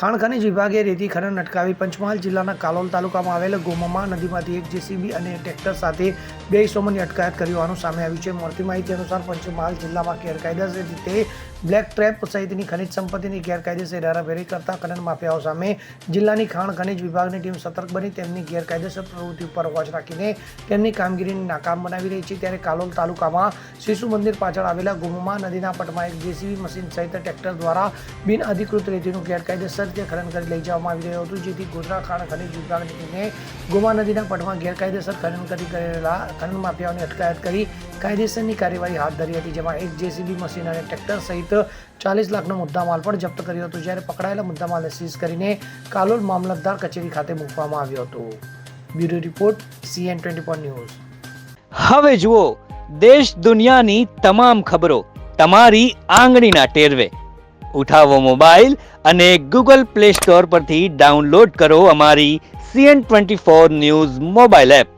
ખાણ ખનીજ વિભાગે રેતી ખનન અટકાવી પંચમહાલ જિલ્લાના કાલોલ તાલુકામાં આવેલ ગોમમા નદીમાંથી એક જેસીબી અને ટ્રેક્ટર સાથે બે ઇસમોની અટકાયત કરી હોવાનું સામે આવ્યું છે. મળતી માહિતી અનુસાર પંચમહાલ જિલ્લામાં ગેરકાયદેસર રીતે બ્લેક ટ્રેપ સહિતની ખનિજ સંપત્તિની ગેરકાયદેસર હેરાફેરી કરતા ખનન માફિયાઓ સામે જિલ્લાની ખાણ ખનિજ વિભાગની ટીમ સતર્ક બની તેમની ગેરકાયદેસર પ્રવૃત્તિ ઉપર વોચ રાખીને તેમની કામગીરીને નાકામ બનાવી રહી છે. ત્યારે કાલોલ તાલુકામાં શિશુ મંદિર પાછળ આવેલા ગુમમા નદીના પટમાં એક જેસીબી મશીન સહિત ટ્રેક્ટર દ્વારા બિન અધિકૃત રેતીનું ગેરકાયદેસર રીતે ખનન કરી લઈ જવામાં આવી રહ્યું હતું. જેથી ગુજરાત ખાણ ખનિજ વિભાગની ટીમે ગુમા નદીના પટમાં ગેરકાયદેસર ખનન કરી કરેલા ખનન માફિયાઓની અટકાયત કરી કાયદેસરની કાર્યવાહી હાથ ધરી હતી, જેમાં એક જેસીબી મશીન અને ટ્રેક્ટર સહિત ચાલીસ લાખનો મુદ્દામાલ પણ જપ્ત કર્યો હતો, જ્યારે પકડાયેલા મુદ્દામાલને સીઝ કરીને કાલોલ મામલતદાર કચેરી ખાતે મૂકવામાં આવ્યો હતો. Bureau report CN twenty four news. હવે જુઓ, દેશ દુનિયાની તમામ ખબરો તમારી આંગળીના ટેરવે. ઉઠાવો મોબાઈલ અને ગૂગલ પ્લે સ્ટોર પરથી ડાઉનલોડ કરો અમારી CN twenty four news mobile app.